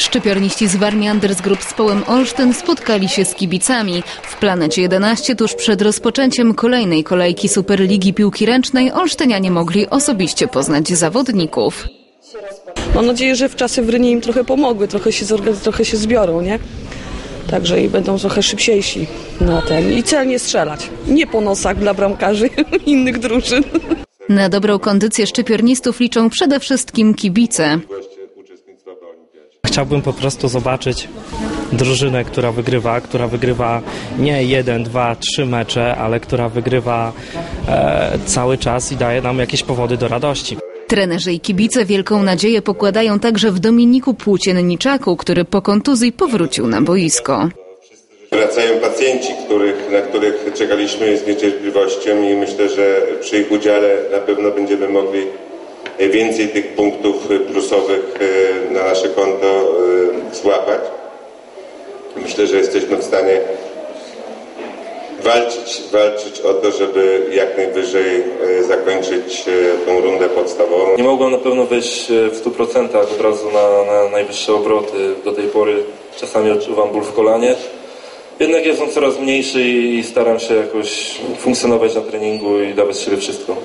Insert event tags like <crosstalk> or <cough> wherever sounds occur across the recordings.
Szczypiorniści z Warmii Anders Group z Połem Olsztyn spotkali się z kibicami. W Planecie 11 tuż przed rozpoczęciem kolejnej kolejki Superligi Piłki Ręcznej Olsztynianie mogli osobiście poznać zawodników. Mam nadzieję, że w czasy w Rynie im trochę pomogły, trochę się, trochę się zbiorą, nie? Także i będą trochę szybciejsi na ten. I celnie strzelać. Nie po nosach dla bramkarzy <laughs> innych drużyn. Na dobrą kondycję szczypiornistów liczą przede wszystkim kibice. Chciałbym po prostu zobaczyć drużynę, która wygrywa, która wygrywa nie jeden, dwa, trzy mecze, ale która wygrywa e, cały czas i daje nam jakieś powody do radości. Trenerzy i kibice wielką nadzieję pokładają także w Dominiku Płócienniczaku, który po kontuzji powrócił na boisko. Wracają pacjenci, których, na których czekaliśmy z niecierpliwością i myślę, że przy ich udziale na pewno będziemy mogli więcej tych punktów plusowych konto e, złapać. Myślę, że jesteśmy w stanie walczyć, walczyć o to, żeby jak najwyżej e, zakończyć e, tą rundę podstawową. Nie mogłem na pewno wejść w 100% od razu na, na najwyższe obroty. Do tej pory czasami odczuwam ból w kolanie. Jednak jest on coraz mniejszy i staram się jakoś funkcjonować na treningu i dawać z siebie wszystko.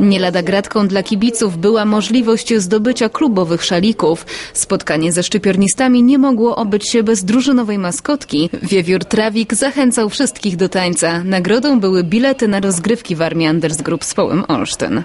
Nie lada gratką dla kibiców była możliwość zdobycia klubowych szalików. Spotkanie ze szczypiornistami nie mogło obyć się bez drużynowej maskotki. Wiewiór Trawik zachęcał wszystkich do tańca. Nagrodą były bilety na rozgrywki w Armii Anders Group z Połem Olsztyn.